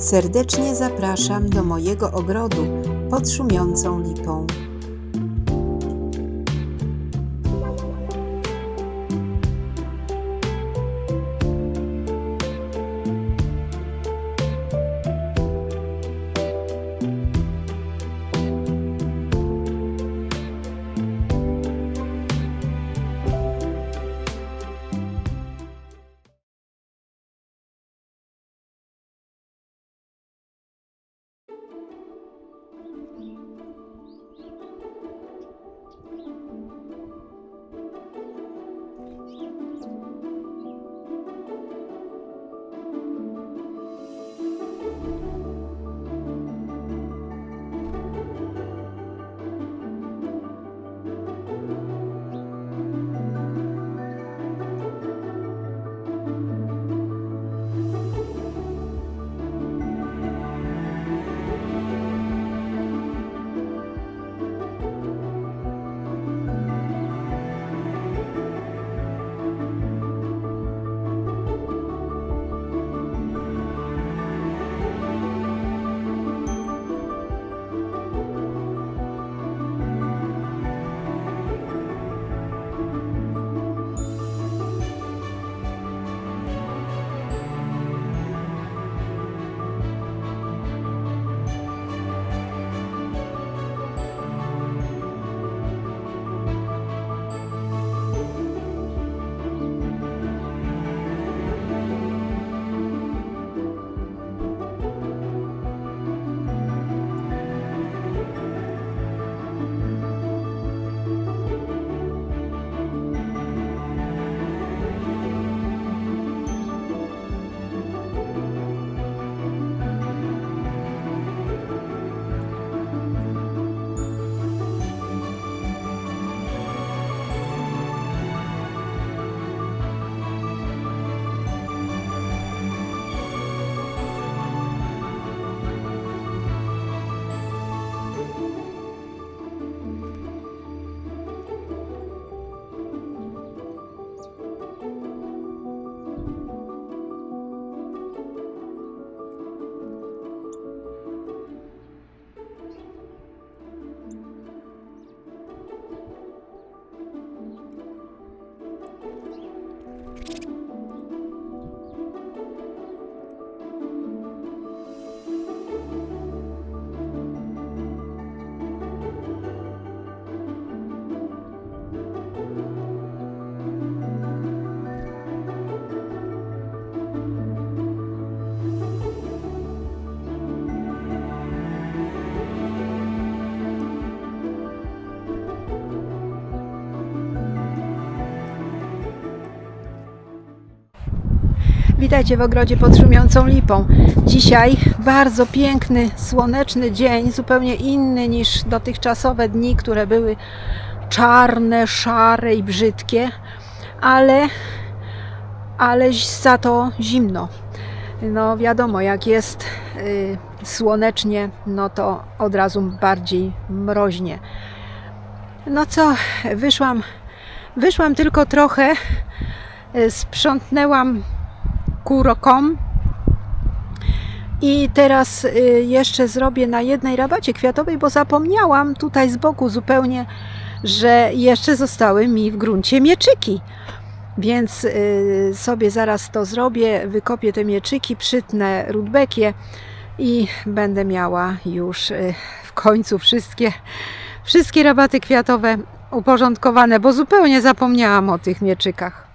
Serdecznie zapraszam do mojego ogrodu pod szumiącą lipą. Witajcie w ogrodzie pod szumiącą lipą. Dzisiaj bardzo piękny, słoneczny dzień, zupełnie inny niż dotychczasowe dni, które były czarne, szare i brzydkie, ale, ale za to zimno. No wiadomo, jak jest y, słonecznie, no to od razu bardziej mroźnie. No co, wyszłam, wyszłam tylko trochę, y, sprzątnęłam kurokom. I teraz y, jeszcze zrobię na jednej rabacie kwiatowej, bo zapomniałam tutaj z boku zupełnie, że jeszcze zostały mi w gruncie mieczyki. Więc y, sobie zaraz to zrobię, wykopię te mieczyki, przytnę rudbekie i będę miała już y, w końcu wszystkie, wszystkie rabaty kwiatowe uporządkowane, bo zupełnie zapomniałam o tych mieczykach.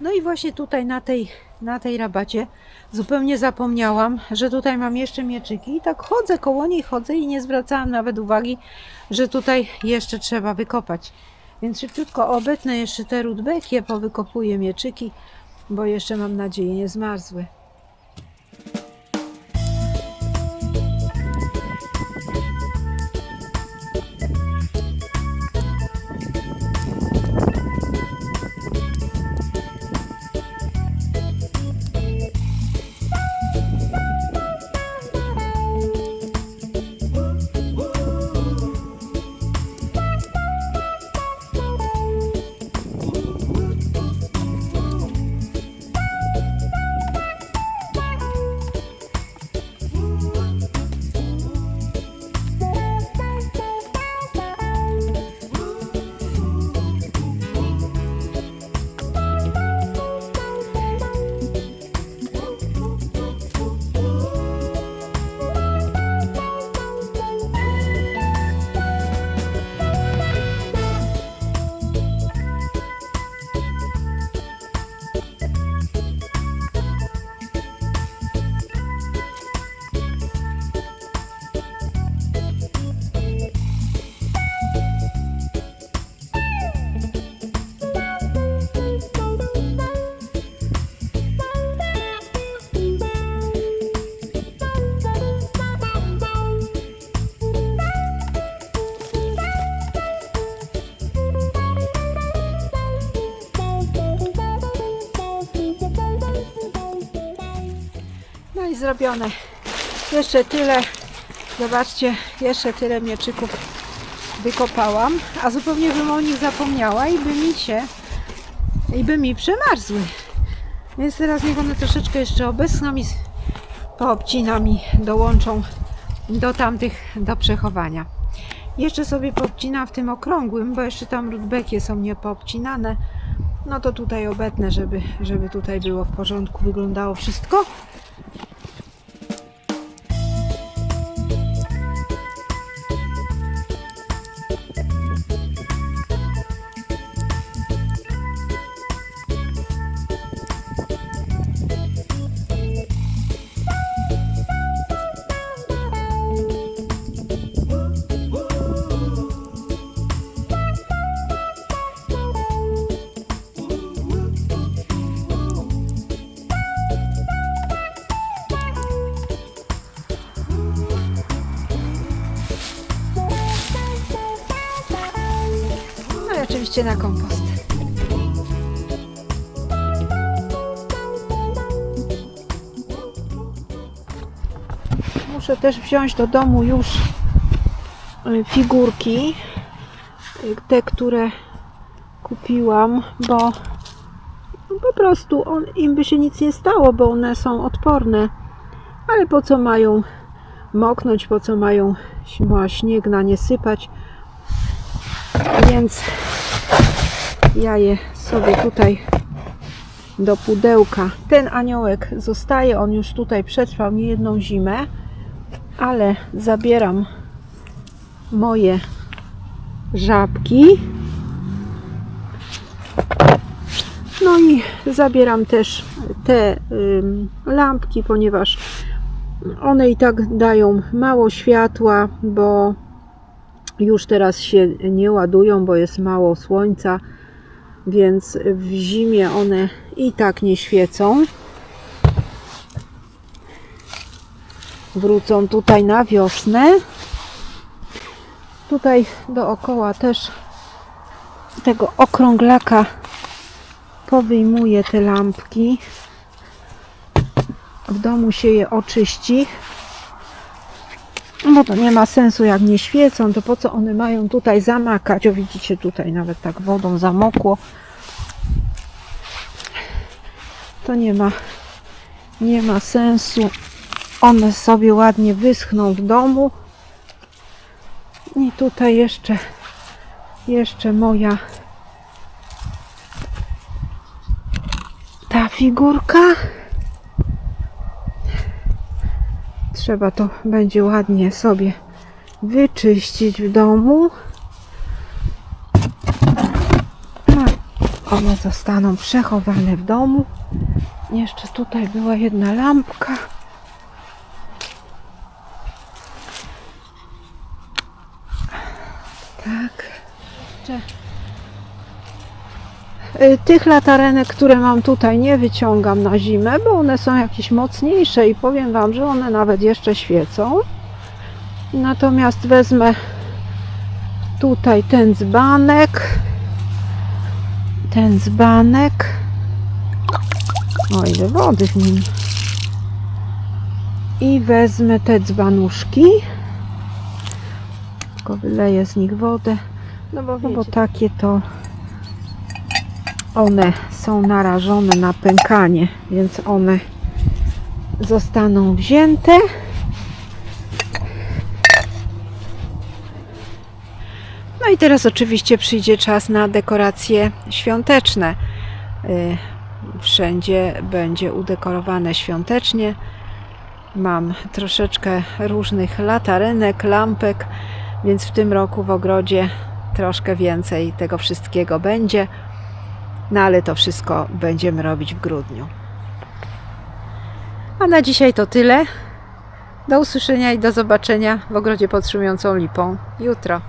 No i właśnie tutaj na tej, na tej rabacie zupełnie zapomniałam, że tutaj mam jeszcze mieczyki i tak chodzę koło niej, chodzę i nie zwracałam nawet uwagi, że tutaj jeszcze trzeba wykopać. Więc szybciutko obetnę jeszcze te rudbekie, powykopuję mieczyki, bo jeszcze mam nadzieję nie zmarzły. Zrobione. Jeszcze tyle, zobaczcie, jeszcze tyle mieczyków wykopałam, a zupełnie bym o nich zapomniała i by mi się, i by mi przemarzły. Więc teraz niech one troszeczkę jeszcze obecną i poobcinam i dołączą do tamtych do przechowania. Jeszcze sobie poobcinam w tym okrągłym, bo jeszcze tam rudbekie są niepoobcinane. No to tutaj obetnę, żeby, żeby tutaj było w porządku, wyglądało wszystko. Oczywiście na kompost. Muszę też wziąć do domu już y, figurki, y, te, które kupiłam, bo po prostu on, im by się nic nie stało, bo one są odporne. Ale po co mają moknąć, po co mają ma śnieg na nie sypać, więc ja je sobie tutaj do pudełka. Ten aniołek zostaje, on już tutaj przetrwał nie jedną zimę, ale zabieram moje żabki. No i zabieram też te lampki, ponieważ one i tak dają mało światła, bo już teraz się nie ładują, bo jest mało słońca, więc w zimie one i tak nie świecą. Wrócą tutaj na wiosnę. Tutaj dookoła też tego okrąglaka powyjmuję te lampki. W domu się je oczyści. No to nie ma sensu, jak nie świecą, to po co one mają tutaj zamakać? O, widzicie, tutaj nawet tak wodą zamokło. To nie ma, nie ma sensu. One sobie ładnie wyschną w domu. I tutaj jeszcze, jeszcze moja ta figurka. Trzeba to będzie ładnie sobie wyczyścić w domu. No, one zostaną przechowane w domu. Jeszcze tutaj była jedna lampka. Tak. Cze- Y, Tych latarenek, które mam tutaj, nie wyciągam na zimę, bo one są jakieś mocniejsze i powiem Wam, że one nawet jeszcze świecą. Natomiast wezmę tutaj ten dzbanek. Ten dzbanek. O, ile wody w nim. I wezmę te dzbanuszki. Tylko wyleję z nich wodę. No bo, no bo takie to one są narażone na pękanie, więc one zostaną wzięte. No i teraz oczywiście przyjdzie czas na dekoracje świąteczne. Y, Wszędzie będzie udekorowane świątecznie. Mam troszeczkę różnych latarenek, lampek, więc w tym roku w ogrodzie troszkę więcej tego wszystkiego będzie. No ale to wszystko będziemy robić w grudniu. A na dzisiaj to tyle. Do usłyszenia i do zobaczenia w ogrodzie pod szumiącą lipą jutro.